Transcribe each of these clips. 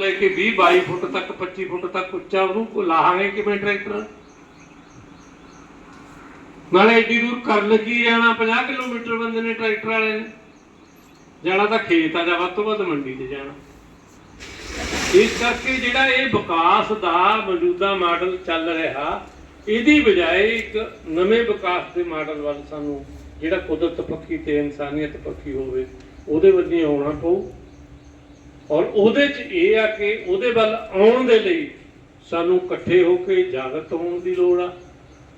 ਲੈ ਕੇ 20 22 ਫੁੱਟ ਤੱਕ 25 ਫੁੱਟ ਤੱਕ ਉੱਚਾ ਉਹਨੂੰ ਲਾਹਾਂਗੇ ਕਿਵੇਂ ਟਰੈਕਟਰ? ਨਾਲੇ ਏਡੀ ਦੂਰ ਕਰ ਲੱਗੀ ਜਾਣਾ 50 ਕਿਲੋਮੀਟਰ ਬੰਦੇ ਨੇ ਟਰੈਕਟਰ ਵਾਲੇ ਨੇ। ਜਾਣਾ ਤਾਂ ਖੇਤ ਆ, ਜਾਂ ਵੱਧ ਤੋਂ ਵੱਧ ਮੰਡੀ 'ਚ ਜਾਣਾ। ਇਸ ਕਰਕੇ ਜਿਹੜਾ ਇਹ ਵਿਕਾਸ ਦਾ ਮੌਜੂਦਾ ਮਾਡਲ ਚੱਲ ਰਿਹਾ, ਇਹਦੀ ਬਜਾਏ ਇੱਕ ਨਵੇਂ ਵਿਕਾਸ ਦੇ ਮਾਡਲ ਵੱਲ ਸਾਨੂੰ ਜਿਹੜਾ ਕੁਦਰਤ ਪੱਖੀ ਤੇ ਇਨਸਾਨੀਅਤ ਪੱਖੀ ਹੋਵੇ, ਉਹਦੇ ਵੱਲ ਹੀ ਆਉਣਾ ਪਊ। ਔਰ ਉਹਦੇ 'ਚ ਇਹ ਆ ਕਿ ਉਹਦੇ ਵੱਲ ਆਉਣ ਦੇ ਲਈ ਸਾਨੂੰ ਇਕੱਠੇ ਹੋ ਕੇ ਜਾਗਰਤ ਹੋਣ ਦੀ ਲੋੜ ਆ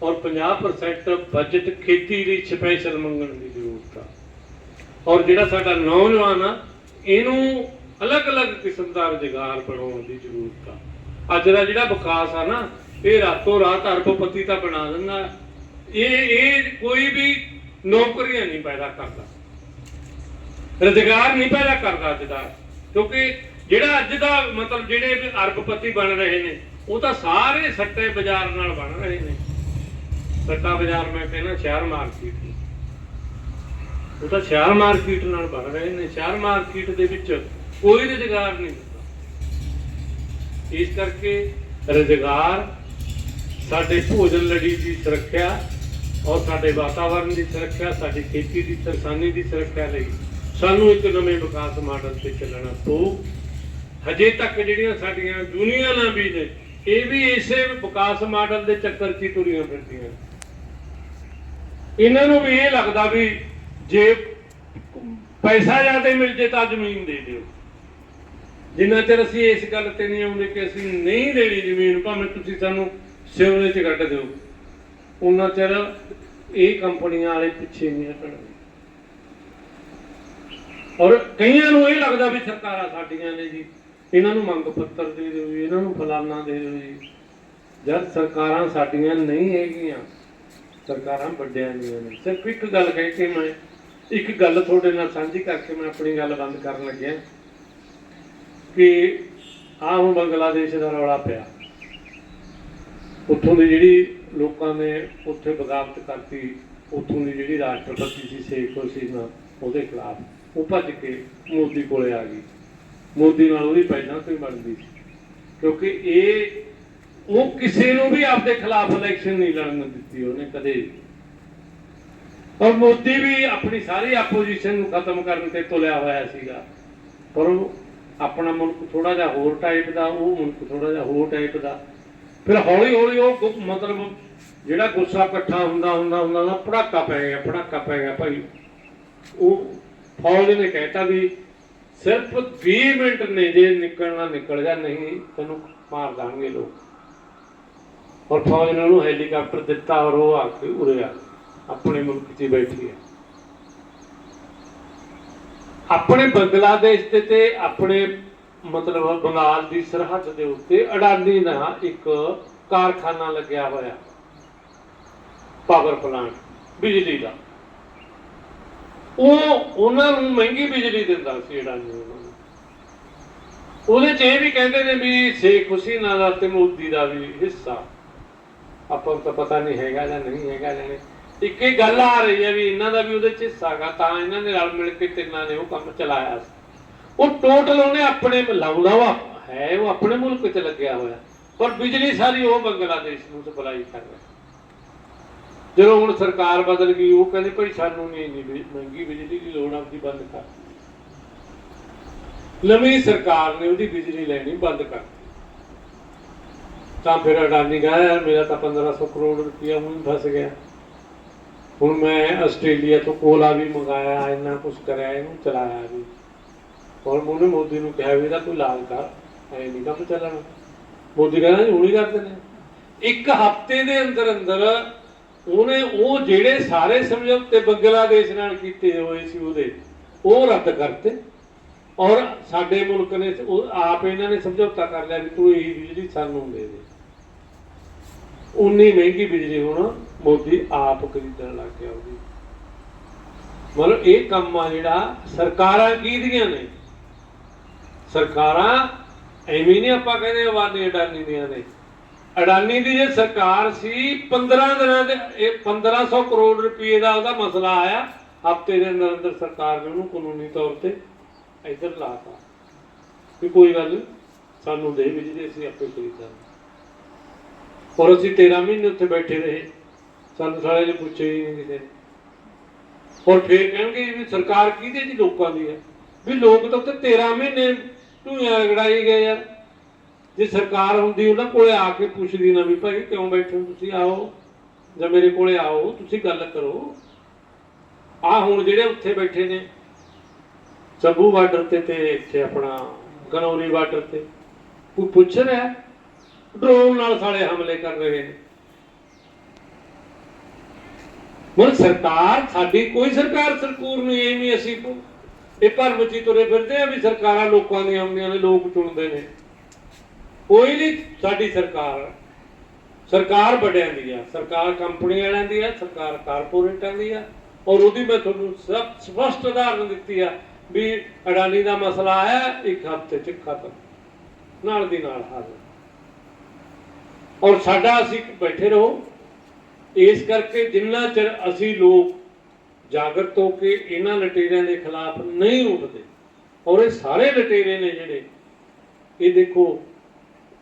ਔਰ 50% ਬਜਟ ਖੇਤੀ ਲਈ ਸਪੈਸ਼ਲ ਮੰਗਣ ਦੀ ਜ਼ਰੂਰਤ ਆ। ਔਰ ਜਿਹੜਾ ਸਾਡਾ ਨੌਜਵਾਨ ਆ, ਇਹਨੂੰ ਅਲੱਗ-ਅਲੱਗ ਕਿਸਮ ਦਾ ਰੁਜ਼ਗਾਰ ਬਣਾਉਣ ਦੀ ਜ਼ਰੂਰਤ ਆ। ਅੱਜ ਦਾ ਜਿਹੜਾ ਵਿਕਾਸ ਆ ਨਾ, ਇਹ ਰਾਤੋਂ ਰਾਤ ਅਰਬਪਤੀ ਤਾਂ ਬਣਾ ਦਿੰਦਾ। ਇਹ ਇਹ ਕੋਈ ਵੀ ਨੌਕਰੀਆਂ ਨਹੀਂ ਪੈਦਾ ਕਰਦਾ। ਰੁਜ਼ਗਾਰ ਨਹੀਂ ਪੈਦਾ ਕਰਦਾ ਅੱਜ ਦਾ। ਕਿਉਂਕਿ ਜਿਹੜਾ ਅੱਜ ਦਾ ਮਤਲਬ ਜਿਹੜੇ ਅਰਬਪਤੀ ਬਣ ਰਹੇ ਨੇ, ਉਹ ਤਾਂ ਸਾਰੇ ਸੱਟੇ ਬਾਜ਼ਾਰ ਨਾਲ ਬਣ ਰਹੇ ਨੇ। ਸੱਟਾ ਬਾਜ਼ਾਰ ਮੈਂ ਕਹਿੰਦਾ ਸ਼ਹਿਰ ਮਾਰਕੀਟ ਉਹ ਤਾਂ ਸ਼ਹਿਰ ਮਾਰਕੀਟ ਨਾਲ ਬਣ ਰਹੇ ਨੇ। ਸ਼ਹਿਰ ਮਾਰਕੀਟ ਦੇ ਵਿੱਚ ਕੋਈ ਰੁਜ਼ਗਾਰ ਨਹੀਂ ਹੁੰਦਾ। ਇਸ ਕਰਕੇ ਰੁਜ਼ਗਾਰ ਸਾਡੇ ਭੋਜਨ ਲੜੀ ਦੀ ਸੁਰੱਖਿਆ ਔਰ ਸਾਡੇ ਵਾਤਾਵਰਣ ਦੀ ਸੁਰੱਖਿਆ, ਸਾਡੀ ਖੇਤੀ ਦੀ, ਕਿਸਾਨੀ ਦੀ ਸੁਰੱਖਿਆ ਲਈ ਸਾਨੂੰ ਇੱਕ ਨਵੇਂ ਵਿਕਾਸ ਮਾਡਲ ਤੇ ਚੱਲਣਾ ਪਊ। ਹਜੇ ਤੱਕ ਜਿਹੜੀਆਂ ਸਾਡੀਆਂ ਦੁਨੀਆਵਾਂ ਵੀ ਨੇ, ਇਹ ਵੀ ਇਸੇ ਵਿਕਾਸ ਮਾਡਲ ਦੇ ਚੱਕਰ 'ਚ ਹੀ ਤੁਰੀਆਂ ਫਿਰਦੀਆਂ। ਇਹਨਾਂ ਨੂੰ ਵੀ ਇਹ ਲੱਗਦਾ ਵੀ ਜੇ ਪੈਸਾ ਜ਼ਿਆਦਾ ਮਿਲ ਜੇ ਤਾਂ ਜ਼ਮੀਨ ਦੇ ਦਿਓ। ਜਿੰਨਾ ਚਿਰ ਅਸੀਂ ਇਸ ਗੱਲ ਤੇ ਨਹੀਂ ਆਉਂਦੇ ਕਿ ਅਸੀਂ ਨਹੀਂ ਦੇਣੀ ਜ਼ਮੀਨ, ਭਾਵੇਂ ਤੁਸੀਂ ਸਾਨੂੰ ਸਿਵਲੇ 'ਚ ਕੱਢ ਦਿਓ। ਉਹਨਾਂ ਚਿਰ ਇਹ ਕੰਪਨੀਆਂ ਵਾਲੇ ਪਿੱਛੇ ਨਹੀਂ ਹਟਣਗੇ। ਔਰ ਕਈਆਂ ਨੂੰ ਇਹ ਲੱਗਦਾ ਵੀ ਸਰਕਾਰਾਂ ਸਾਡੀਆਂ ਨੇ ਜੀ। ਇਹਨਾਂ ਨੂੰ ਮੰਗ ਪੱਤਰ ਦੇ ਦਿਓ ਜੀ, ਇਹਨਾਂ ਨੂੰ ਫਲਾਨਾ ਦੇ ਦਿਓ ਜੀ। ਜਦ ਸਰਕਾਰਾਂ ਸਾਡੀਆਂ ਨਹੀਂ ਹੈਗੀਆਂ, ਸਰਕਾਰਾਂ ਵੱਡਿਆਂ ਦੀਆਂ ਨੇ। ਸਿਰਫ ਇੱਕ ਗੱਲ ਕਹਿ ਕੇ ਮੈਂ, ਇੱਕ ਗੱਲ ਤੁਹਾਡੇ ਨਾਲ ਸਾਂਝੀ ਕਰਕੇ ਮੈਂ ਆਪਣੀ ਗੱਲ ਬੰਦ ਕਰਨ ਲੱਗਿਆ। ਕਿ ਆਹ ਹੁਣ ਬੰਗਲਾਦੇਸ਼ ਦਾ ਰੌਲਾ ਪਿਆ। ਉੱਥੋਂ ਦੀ ਜਿਹੜੀ ਲੋਕਾਂ ਨੇ ਉੱਥੇ ਬਗਾਵਤ ਕਰਤੀ, ਉੱਥੋਂ ਦੀ ਜਿਹੜੀ ਰਾਸ਼ਟਰਪਤੀ ਸੀ, ਸ਼ੇਖ ਹਸੀਨਾ, ਉਹਦੇ ਖਿਲਾਫ। ਉਹ ਭੱਜ ਕੇ ਮੋਦੀ ਕੋਲੇ ਆ ਗਈ। ਮੋਦੀ ਨਾਲ ਉਹਦੀ ਪਹਿਲਾਂ ਤੋਂ ਹੀ ਬਣਦੀ। ਸੀ ਕਿਉਂਕਿ ਇਹ, ਉਹ ਕਿਸੇ ਨੂੰ ਵੀ ਆਪਦੇ ਖਿਲਾਫ ਇਲੈਕਸ਼ਨ ਨਹੀਂ ਲੜਨ ਦਿੱਤੀ ਉਹਨੇ ਕਦੇ ਔਰ ਮੋਦੀ ਵੀ ਆਪਣੀ ਸਾਰੀ ਆਪੋਜੀਸ਼ਨ ਨੂੰ ਖਤਮ ਕਰਨ ਤੇ ਤੁਲਿਆ ਹੋਇਆ ਸੀਗਾ। ਪਰ ਉਹ ਆਪਣਾ ਮੁਲਕ ਥੋੜਾ ਜਿਹਾ ਹੋਰ ਟਾਈਪ ਦਾ, ਉਹ ਮੁਲਕ ਥੋੜਾ ਜਿਹਾ ਹੋਰ ਟਾਈਪ ਦਾ। ਫਿਰ ਹੌਲੀ ਹੌਲੀ ਉਹ ਮਤਲਬ ਜਿਹੜਾ ਗੁੱਸਾ ਇਕੱਠਾ ਹੁੰਦਾ ਹੁੰਦਾ ਹੁੰਦਾ ਨਾ ਪੜਾਕਾ ਪੈ ਗਿਆ, ਪੜਾਕਾ ਪੈ ਗਿਆ ਭਾਈ। ਉਹ ਫੌਜ ਨੇ ਕਹਿਤਾ ਵੀ ਸਿਰਫ 20 ਮਿੰਟ ਨੇ ਜੇ ਨਿਕਲਣਾ ਨਿਕਲ ਜਾ ਨਹੀਂ ਤੈਨੂੰ ਮਾਰ ਦਾਂਗੇ ਲੋਕ। ਔਰ ਫੌਜ ਨੇ ਉਹਨੂੰ ਹੈਲੀਕਾਪਟਰ ਦਿੱਤਾ ਔਰ ਉਹ ਆ ਕੇ ਉਰੇ ਆ ਆਪਣੇ ਮੁਲਕ 'ਚ ਬੈਠੀ ਹੈ। ਆਪਣੇ ਬੰਗਲਾਦੇਸ਼ ਤੇ ਤੇ ਆਪਣੇ ਮਤਲਬ ਬੰਗਾਲ ਦੀ ਸਰਹੱਦ ਦੇ ਉੱਤੇ ਅਡਾਨੀ ਦਾ ਇੱਕ ਕਾਰਖਾਨਾ ਲੱਗਿਆ ਹੋਇਆ। ਪਾਵਰ ਪਲਾਂਟ ਬਿਜਲੀ ਦਾ। ਉਹ ਉਹਨਾਂ ਨੂੰ ਮਹਿੰਗੀ ਬਿਜਲੀ ਦਿੰਦਾ ਸੀ ਅਡਾਨੀ ਉਹਨਾਂ ਉਹਦੇ ਚ ਇਹ ਵੀ ਕਹਿੰਦੇ ਨੇ ਵੀ ਸ਼ੇਖ ਹੁਸੀਨਾ ਦਾ ਤੇ ਮੋਦੀ ਦਾ ਵੀ ਹਿੱਸਾ। ਆਪਾਂ ਤਾਂ ਪਤਾ ਨਹੀਂ ਹੈਗਾ ਜਾਂ ਨਹੀਂ ਹੈਗਾ ਜਾਂ ਇੱਕ ਹੀ ਗੱਲ ਆ ਰਹੀ ਹੈ ਵੀ ਇਹਨਾਂ ਦਾ ਵੀ ਉਹਦੇ ਚ ਹਿੱਸਾ ਹੈਗਾ ਤਾਂ ਇਹਨਾਂ ਨੇ ਰਲ ਮਿਲ ਕੇ ਤਿੰਨਾਂ ਨੇ ਉਹ ਕੰਮ ਚਲਾਇਆ ਸੀ। ਉਹ ਟੋਟਲ ਉਹਨੇ ਆਪਣੇ ਲਾਉਂਦਾ ਵਾ ਹੈ, ਉਹ ਆਪਣੇ ਮੁਲਕ ਚ ਲੱਗਿਆ ਹੋਇਆ। ਪਰ ਬਿਜਲੀ ਸਾਰੀ ਉਹ ਬੰਗਲਾਦੇਸ਼ ਨੂੰ ਸਪਲਾਈ ਕਰ ਰਿਹਾ। ਜਦੋਂ ਹੁਣ ਸਰਕਾਰ ਬਦਲ ਗਈ, ਉਹ ਕਹਿੰਦੇ ਭਾਈ ਸਾਨੂੰ ਨਹੀਂ ਇੰਨੀ ਬਿ- ਮਹਿੰਗੀ ਬਿਜਲੀ ਦੀ ਲੋੜ ਆਪਦੀ ਬੰਦ ਕਰ। ਨਵੀਂ ਸਰਕਾਰ ਨੇ ਉਹਦੀ ਬਿਜਲੀ ਲੈਣੀ ਬੰਦ ਕਰ ਤਾਂ ਫਿਰ ਅਡਾਨੀ ਕਹਾ ਮੇਰਾ ਤਾਂ 1500 ਕਰੋੜ ਰੁਪਇਆ ਹੁਣ ਫਸ ਗਿਆ। ਹੁਣ ਮੈਂ ਆਸਟ੍ਰੇਲੀਆ ਤੋਂ ਕੋਲਾ ਵੀ ਮੰਗਾਇਆ, ਇੰਨਾ ਕੁਝ ਕਰਿਆ, ਇਹਨੂੰ ਚਲਾਇਆ ਵੀ। ਔਰ ਮੋਨੇ ਮੋਦੀ ਨੂੰ ਕਿਹਾ ਵੀ ਇਹਦਾ ਕੋਈ ਲਾਲ ਕਰ, ਐ ਨਹੀਂ ਕੰਮ ਚੱਲਣਾ। ਮੋਦੀ ਕਹਿੰਦਾ ਜੀ ਹੁਣੀ ਕਰਦੇ ਨੇ ਇੱਕ ਹਫ਼ਤੇ ਦੇ ਅੰਦਰ ਅੰਦਰ ਉਹਨੇ ਉਹ ਜਿਹੜੇ ਸਾਰੇ ਸਮਝੌਤੇ ਬੰਗਲਾਦੇਸ਼ ਨਾਲ ਕੀਤੇ ਹੋਏ ਸੀ ਉਹਦੇ, ਉਹ ਰੱਦ ਕਰਤੇ। ਔਰ ਸਾਡੇ ਮੁਲਕ ਨੇ ਆਪ ਇਹਨਾਂ ਨੇ ਸਮਝੌਤਾ ਕਰ ਲਿਆ ਵੀ ਤੂੰ ਇਹੀ ਬਿਜਲੀ ਸਾਨੂੰ ਦੇ ਦੇ। ਉਨੀ ਮਹਿੰਗੀ ਬਿਜਲੀ ਹੁਣ ਮੋਦੀ ਆਪ ਖਰੀਦਣ ਲੱਗ ਗਿਆ ਉਹਦੀ। ਮਤਲਬ ਇਹ ਕੰਮ ਆ ਜਿਹੜਾ ਸਰਕਾਰਾਂ ਕੀਦੀਆਂ ਨੇ? ਸਰਕਾਰਾਂ ਐਵੇਂ ਨਹੀਂ ਆਪਾਂ ਕਹਿੰਦੇ ਆਵਾਜ਼ ਅਡਾਨੀ ਦੀਆਂ ਨੇ। ਅਡਾਨੀ ਦੀ ਜੇ ਸਰਕਾਰ ਸੀ 15 ਦਿਨਾਂ ਦੇ, ਇਹ 1500 ਕਰੋੜ ਰੁਪਏ ਦਾ ਉਹਦਾ ਮਸਲਾ ਆਇਆ। ਹਫ਼ਤੇ ਦੇ ਅੰਦਰ ਅੰਦਰ ਸਰਕਾਰ ਨੇ ਉਹਨੂੰ ਕਾਨੂੰਨੀ ਤੌਰ ਤੇ ਇੱਧਰ ਲਾਤਾ ਵੀ ਕੋਈ ਗੱਲ ਨਹੀਂ ਸਾਨੂੰ ਦੇ ਬਿਜਲੀ ਅਸੀਂ ਆਪੇ ਖਰੀਦਾਂਗੇ ਔਰ ਅਸੀਂ 13 ਮਹੀਨੇ ਉੱਥੇ ਬੈਠੇ ਰਹੇ। ਸਾਨੂੰ ਸਾਰੇ ਨੇ ਪੁੱਛਿਆ ਹੀ ਨਹੀਂ ਕਿਸੇ ਔਰ ਫੇਰ ਕਹਿਣਗੇ ਵੀ ਸਰਕਾਰ ਕਿਹਦੇ ਜੀ ਲੋਕਾਂ ਦੀ ਹੈ? ਵੀ ਲੋਕ ਤਾਂ ਉੱਥੇ 13 ਮਹੀਨੇ ਢੂਆਂ ਰਗੜਾਈ ਗਏ ਯਾਰ ਜੇ ਸਰਕਾਰ ਹੁੰਦੀ, ਉਹਨਾਂ ਕੋਲੇ ਆ ਕੇ ਪੁੱਛਦੀ ਨਾ ਵੀ ਭਾਈ ਕਿਉਂ ਬੈਠੇ ਹੋ? ਤੁਸੀਂ ਆਓ ਜਾਂ ਮੇਰੇ ਕੋਲੇ ਆਓ, ਤੁਸੀਂ ਗੱਲ ਕਰੋ। ਆ ਹੁਣ ਜਿਹੜੇ ਉੱਥੇ ਬੈਠੇ ਨੇ ਸਭੂ ਬਾਰਡਰ ਤੇ ਤੇ ਇੱਥੇ ਆਪਣਾ ਗਨੌਰੀ ਬਾਰਡਰ ਤੇ ਕੋਈ ਪੁੱਛ ਰਿਹਾ, ਡਰੋਨ ਨਾਲ ਸਾਲੇ ਹਮਲੇ ਕਰ ਰਹੇ ਨੇ। ਹੁਣ ਸਰਕਾਰ, ਸਾਡੀ ਕੋਈ ਸਰਕਾਰ ਸਰਕੂਰ ਨਹੀਂ, ਇਹ ਅਸੀਂ ਇਹ ਭਰਮ ਚ ਤੁਰੇ ਫਿਰਦੇ ਆ ਵੀ ਸਰਕਾਰਾਂ ਲੋਕਾਂ ਦੀਆਂ ਆਉਂਦੀਆਂ ਨੇ, ਲੋਕ ਚੁਣਦੇ ਨੇ। ਕੋਈ ਨਹੀਂ, ਸਾਡੀ ਸਰਕਾਰ ਸਰਕਾਰ ਵੱਡਿਆਂ ਦੀ ਆ। ਸਰਕਾਰ ਕੰਪਨੀ ਵਾਲਿਆਂ ਦੀ ਆ, ਸਰਕਾਰ ਕਾਰਪੋਰੇਟਾਂ ਦੀ ਆ। ਔਰ ਉਹਦੀ ਮੈਂ ਤੁਹਾਨੂੰ ਸਭ ਸਪਸ਼ਟ ਉਦਾਹਰਨ ਦਿੱਤੀ ਆ ਵੀ ਅਡਾਨੀ ਦਾ ਮਸਲਾ ਆਇਆ ਇੱਕ ਹਫ਼ਤੇ ਚ ਖਤਮ। ਨਾਲ ਦੀ ਨਾਲ ਹੱਲ। ਔਰ ਸਾਡਾ ਅਸੀਂ ਬੈਠੇ ਰਹੋ। ਇਸ ਕਰਕੇ ਜਿੰਨਾ ਚਿਰ ਅਸੀਂ ਲੋਕ ਜਾਗਰਤ ਹੋ ਕੇ ਇਹਨਾਂ ਲਟੇਰਿਆਂ ਦੇ ਖਿਲਾਫ ਨਹੀਂ ਉੱਠਦੇ, ਔਰ ਇਹ ਸਾਰੇ ਲਟੇਰੇ ਨੇ ਜਿਹੜੇ, ਇਹ ਦੇਖੋ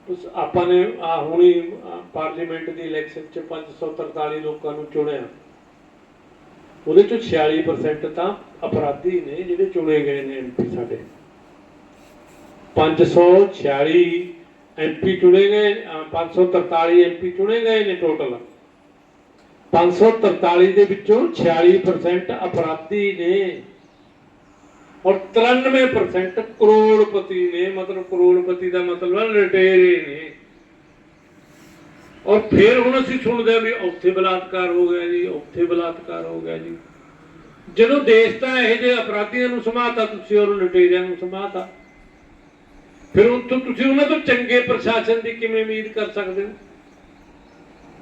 ਉਸ ਆਪਾਂ ਨੇ, ਆ ਹੁਣੀ ਆਹ ਪਾਰਲੀਮੈਂਟ ਦੀ ਇਲੈਕਸ਼ਨ ਚ 543 ਲੋਕਾਂ ਨੂੰ ਚੁਣਿਆ। ਉਹਦੇ ਚੋਂ 46% ਤਾਂ ਅਪਰਾਧੀ ਨੇ, ਜਿਹੜੇ ਚੁਣੇ ਗਏ ਨੇ ਐਮਪੀ ਸਾਡੇ। 546 ਐਮਪੀ ਚੁਣੇ ਗਏ ਅਹ 543 ਐਮਪੀ ਚੁਣੇ ਗਏ ਨੇ ਟੋਟਲ 543 ਦੇ ਵਿੱਚੋਂ 46% ਅਪਰਾਧੀ ਨੇ। ਔਰ 93% ਕਰੋੜਪਤੀ ਨੇ, ਮਤਲਬ ਕਰੋੜਪਤੀ ਦਾ ਮਤਲਬ ਹੈ, ਲਟੇਰੇ ਨੇ। ਔਰ ਫਿਰ ਹੁਣ ਅਸੀਂ ਸੁਣਦੇ ਵੀ ਉੱਥੇ ਬਲਾਤਕਾਰ ਹੋ ਗਿਆ ਜੀ ਉੱਥੇ ਬਲਾਤਕਾਰ ਹੋ ਗਿਆ ਜੀ। ਜਦੋਂ ਦੇਸ਼ ਤਾਂ ਇਹੋ ਜਿਹੇ ਅਪਰਾਧੀਆਂ ਨੂੰ ਸਮਾਤਾ ਤੁਸੀਂ, ਔਰ ਲਟੇਰਿਆਂ ਨੂੰ ਸਮਾਤਾ। ਫਿਰ ਉੱਥੋਂ ਤੁਸੀਂ ਉਹਨਾਂ ਤੋਂ ਚੰਗੇ ਪ੍ਰਸ਼ਾਸਨ ਦੀ ਕਿਵੇਂ ਉਮੀਦ ਕਰ ਸਕਦੇ ਹੋ?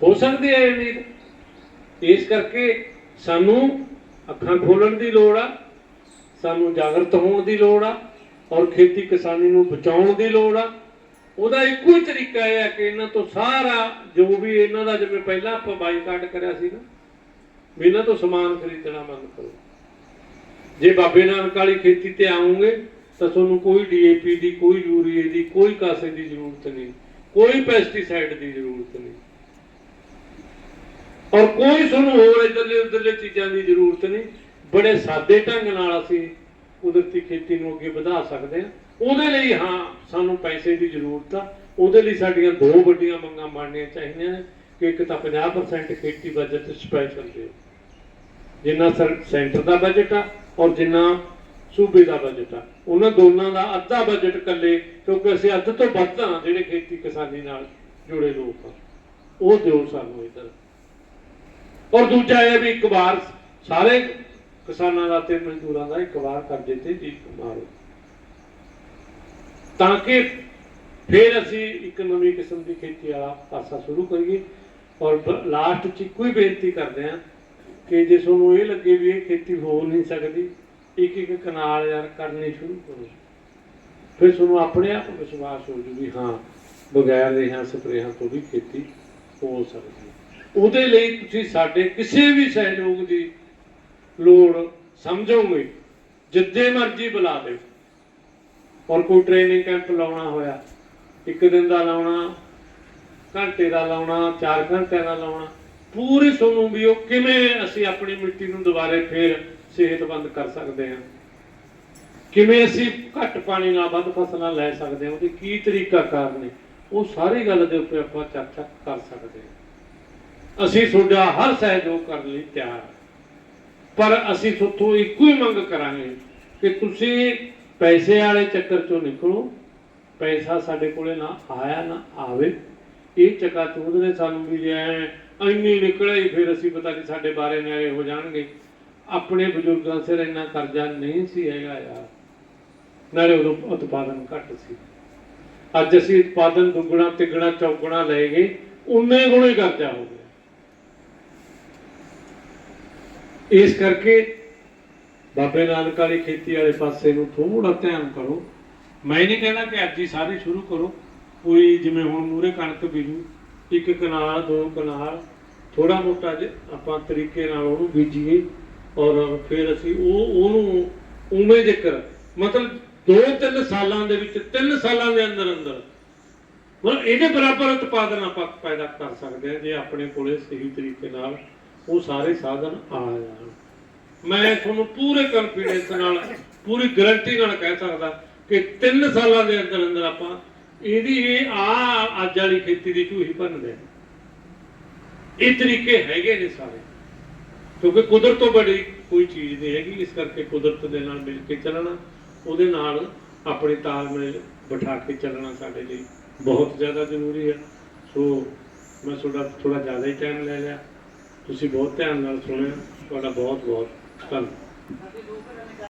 ਹੋ ਸਕਦੀ ਹੈ ਇਹ ਉਮੀਦ। ਇਸ ਕਰਕੇ ਸਾਨੂੰ ਅੱਖਾਂ ਖੋਲਣ ਦੀ ਲੋੜ ਆ। ਸਾਨੂੰ ਜਾਗਰਤ ਹੋਣ ਦੀ ਲੋੜ ਆ ਔਰ ਖੇਤੀ ਕਿਸਾਨੀ ਨੂੰ ਬਚਾਉਣ ਦੀ ਲੋੜ ਆ। ਉਹਦਾ ਇੱਕੋ ਹੀ ਤਰੀਕਾ ਹੈ ਕਿ ਇਹਨਾਂ ਤੋਂ ਸਾਰਾ ਜੋ ਵੀ ਇਹਨਾਂ ਦਾ ਜਿਵੇਂ ਪਹਿਲਾਂ ਆਪਾਂ ਬਾਈਕਾਟ ਕਰਿਆ ਸੀ ਨਾ, ਵੀ ਇਹਨਾਂ ਤੋਂ ਸਮਾਨ ਖਰੀਦਣਾ ਬੰਦ ਕਰੋ। ਜੇ ਬਾਬੇ ਨਾਨਕ ਵਾਲੀ ਖੇਤੀ ਤੇ ਆਉਂਗੇ, ਤਾਂ ਤੁਹਾਨੂੰ ਕੋਈ ਡੀਏਪੀ ਦੀ, ਕੋਈ ਯੂਰੀਏ ਦੀ, ਕੋਈ ਕਾਸੇ ਦੀ ਜ਼ਰੂਰਤ ਨਹੀਂ, ਕੋਈ ਪੈਸਟੀਸਾਈਡ ਦੀ ਜ਼ਰੂਰਤ ਨਹੀਂ। ਔਰ ਕੋਈ ਤੁਹਾਨੂੰ ਹੋਰ ਇਧਰਲੇ ਉਧਰਲੇ ਚੀਜ਼ਾਂ ਦੀ ਜ਼ਰੂਰਤ ਨਹੀਂ। ਬੜੇ ਸਾਦੇ ਢੰਗ ਨਾਲ ਅਸੀਂ ਕੁਦਰਤੀ ਖੇਤੀ ਨੂੰ ਅੱਗੇ ਵਧਾ ਸਕਦੇ ਹਾਂ। ਉਹਦੇ ਲਈ ਹਾਂ, ਸਾਨੂੰ ਪੈਸੇ ਦੀ ਜ਼ਰੂਰਤ ਆ। ਉਹਦੇ ਲਈ ਸਾਡੀਆਂ ਦੋ ਵੱਡੀਆਂ ਮੰਗਾਂ ਬਣਨੀਆਂ ਚਾਹੀਦੀਆਂ ਨੇ ਕਿ ਇੱਕ ਤਾਂ 50% ਖੇਤੀ ਬਜਟ ਸਪੈਸ਼ਲ ਦਿਓ ਜਿੰਨਾ ਸੈਂਟਰ ਦਾ ਬਜਟ ਆ ਔਰ ਜਿੰਨਾ ਸੂਬੇ ਦਾ ਬਜਟ ਆ। ਉਹਨਾਂ ਦੋਨਾਂ ਦਾ ਅੱਧਾ ਬਜਟ ਇਕੱਲੇ, ਕਿਉਂਕਿ ਅਸੀਂ ਅੱਧ ਤੋਂ ਵੱਧ ਆ ਜਿਹੜੇ ਖੇਤੀ ਕਿਸਾਨੀ ਨਾਲ ਜੁੜੇ ਲੋਕ ਆ। ਉਹ ਦਿਓ ਸਾਨੂੰ ਇਧਰ। ਔਰ ਦੂਜਾ ਇਹ ਵੀ ਇੱਕ ਵਾਰ ਸਾਰੇ ਕਿਸਾਨਾਂ ਦਾ ਤੇ ਮਜ਼ਦੂਰਾਂ ਦਾ ਇੱਕ ਵਾਰ ਕਰਜ਼ੇ ਤੇ ਜੀ ਮਾਰੋ। ਤਾਂ ਕਿ ਫਿਰ ਅਸੀਂ ਇੱਕ ਨਵੀਂ ਕਿਸਮ ਦੀ ਖੇਤੀ ਵਾਲਾ ਪਾਸਾ ਸ਼ੁਰੂ ਕਰੀਏ। ਔਰ ਲਾਸਟ 'ਚ ਇੱਕੋ ਹੀ ਬੇਨਤੀ ਕਰਦੇ ਹਾਂ ਕਿ ਜੇ ਤੁਹਾਨੂੰ ਇਹ ਲੱਗੇ ਵੀ ਇਹ ਖੇਤੀ ਹੋ ਨਹੀਂ ਸਕਦੀ, ਇੱਕ ਇੱਕ ਕਨਾਲ ਯਾਰ ਕਰਨੀ ਸ਼ੁਰੂ ਕਰੋ। ਫਿਰ ਤੁਹਾਨੂੰ ਆਪਣੇ ਆਪ ਵਿਸ਼ਵਾਸ ਹੋ ਜੂ ਵੀ ਹਾਂ, ਬਗੈਰ ਰੇਹਾਂ ਸਪਰੇਹਾਂ ਤੋਂ ਵੀ ਖੇਤੀ ਹੋ ਸਕਦੀ। ਹੈ ਉਹਦੇ ਲਈ ਤੁਸੀਂ ਸਾਡੇ ਕਿਸੇ ਵੀ ਸਹਿਯੋਗ ਦੀ ਲੋੜ ਸਮਝੋਗੇ, ਜਿੱਦੇ ਮਰਜ਼ੀ ਬੁਲਾ ਦਿਓ। ਔਰ ਕੋਈ ਟ੍ਰੇਨਿੰਗ ਕੈਂਪ ਲਾਉਣਾ ਹੋਇਆ, ਇੱਕ ਦਿਨ ਦਾ ਲਾਉਣਾ, ਘੰਟੇ ਦਾ ਲਾਉਣਾ 4 ਘੰਟਿਆਂ ਦਾ ਲਾਉਣਾ, ਪੂਰੀ ਤੁਹਾਨੂੰ ਵੀ ਉਹ ਕਿਵੇਂ ਅਸੀਂ ਆਪਣੀ ਮਿੱਟੀ ਨੂੰ ਦੁਬਾਰੇ ਫੇਰ ਸਿਹਤਮੰਦ ਕਰ ਸਕਦੇ ਹਾਂ। ਕਿਵੇਂ ਅਸੀਂ ਘੱਟ ਪਾਣੀ ਨਾਲ ਵੱਧ ਫਸਲਾਂ ਲੈ ਸਕਦੇ ਹਾਂ, ਉਹਦੇ ਕੀ ਤਰੀਕਾ ਕਾਰ ਨੇ, ਉਹ ਸਾਰੀ ਗੱਲ ਦੇ ਉੱਤੇ ਆਪਾਂ ਚਰਚਾ ਕਰ ਸਕਦੇ ਹਾਂ। ਅਸੀਂ ਤੁਹਾਡਾ ਹਰ ਸਹਿਯੋਗ ਕਰਨ ਲਈ ਤਿਆਰ ਹਾਂ। ਪਰ ਅਸੀਂ ਤੁਹਾਤੋਂ ਇੱਕੋ ਹੀ ਮੰਗ ਕਰਾਂਗੇ ਕਿ ਤੁਸੀਂ ਪੈਸੇ ਵਾਲੇ ਚੱਕਰ ਚੋਂ ਨਿਕਲੋ। ਪੈਸਾ ਸਾਡੇ ਕੋਲੇ ਨਾ ਆਇਆ, ਨਾ ਆਵੇ। ਇਹ ਚੱਕਾ ਚੂਦ ਨੇ ਸਾਨੂੰ ਵੀ ਜੇ ਐਂ ਇੰਨੀ ਨਿਕਲੇ ਹੀ ਫਿਰ ਅਸੀਂ ਪਤਾ ਨਹੀਂ ਸਾਡੇ ਬਾਰੇ ਨਿਆਏ ਹੋ ਜਾਣਗੇ। ਆਪਣੇ ਬਜ਼ੁਰਗਾਂ ਸਿਰ ਇੰਨਾ ਕਰਜ਼ਾ ਨਹੀਂ ਸੀ ਹੈਗਾ ਯਾਰ। ਨਾਲੇ ਉਦੋਂ ਉਤਪਾਦਨ ਘੱਟ ਸੀ। ਅੱਜ ਅਸੀਂ ਉਤਪਾਦਨ ਦੁੱਗਣਾ, ਤਿੱਗਣਾ, ਚੌਗਣਾ ਲੈ ਗਏ। ਉਨੇ ਗੁਣੇ ਕਰਜ਼ਾ ਹੋ ਗਿਆ। ਇਸ ਕਰਕੇ ਬਾਬੇ ਨਾਨਕ ਵਾਲੀ ਖੇਤੀ ਵਾਲੇ ਪਾਸੇ ਨੂੰ ਥੋੜਾ ਧਿਆਨ ਕਰੋ। ਮੈਂ ਨਹੀਂ ਕਹਿੰਦਾ ਕਿ ਅੱਜ ਹੀ ਸਾਰੀ ਸ਼ੁਰੂ ਕਰੋ। ਕੋਈ ਜਿਵੇਂ ਹੁਣ ਮੂਰੇ ਕਣਕ ਬੀਜੂ, ਇੱਕ ਕਨਾਲ, ਦੋ ਕਨਾਲ ਥੋੜਾ ਮੋਟਾ ਜਿਹਾ ਆਪਾਂ ਤਰੀਕੇ ਨਾਲ ਉਹਨੂੰ ਬੀਜੀਏ ਔਰ ਫਿਰ ਅਸੀਂ ਉਹ, ਉਹਨੂੰ ਉਵੇਂ ਜ਼ਿਕਰ ਮਤਲਬ 2-3 ਸਾਲਾਂ ਦੇ ਵਿੱਚ 3 ਸਾਲਾਂ ਦੇ ਅੰਦਰ ਅੰਦਰ ਮਤਲਬ ਇਹਦੇ ਬਰਾਬਰ ਉਤਪਾਦਨ ਆਪਾਂ ਪੈਦਾ ਕਰ ਸਕਦੇ ਹਾਂ ਜੇ ਆਪਣੇ ਕੋਲੇ ਸਹੀ ਤਰੀਕੇ ਨਾਲ ਉਹ ਸਾਰੇ ਸਾਧਨ ਆ ਜਾਣ। ਮੈਂ ਤੁਹਾਨੂੰ ਪੂਰੇ ਕੌਨਫੀਡੈਂਸ ਨਾਲ, ਪੂਰੀ ਗਰੰਟੀ ਨਾਲ ਕਹਿ ਸਕਦਾ ਕਿ 3 ਸਾਲਾਂ ਦੇ ਅੰਦਰ ਅੰਦਰ ਆਪਾਂ ਇਹਦੀ ਇਹ ਆ ਅੱਜ ਵਾਲੀ ਖੇਤੀ ਦੀ ਝੂਹੀ ਭੰਨਦੇ ਹਾਂ। ਇਹ ਤਰੀਕੇ ਹੈਗੇ ਨੇ ਸਾਰੇ। ਕਿਉਂਕਿ ਕੁਦਰਤ ਤੋਂ ਬੜੀ ਕੋਈ ਚੀਜ਼ ਨਹੀਂ ਹੈਗੀ, ਇਸ ਕਰਕੇ ਕੁਦਰਤ ਦੇ ਨਾਲ ਮਿਲ ਕੇ ਚੱਲਣਾ, ਉਹਦੇ ਨਾਲ ਆਪਣੇ ਤਾਲਮੇਲ ਬਿਠਾ ਕੇ ਚੱਲਣਾ ਸਾਡੇ ਲਈ ਬਹੁਤ ਜ਼ਿਆਦਾ ਜ਼ਰੂਰੀ ਹੈ। ਸੋ ਮੈਂ ਤੁਹਾਡਾ ਥੋੜਾ ਜ਼ਿਆਦਾ ਹੀ ਟਾਈਮ ਲੈ ਲਿਆ। ਤੁਸੀਂ ਬਹੁਤ ਧਿਆਨ ਨਾਲ ਸੁਣਿਆ। ਤੁਹਾਡਾ ਬਹੁਤ ਬਹੁਤ ਧੰਨਵਾਦ।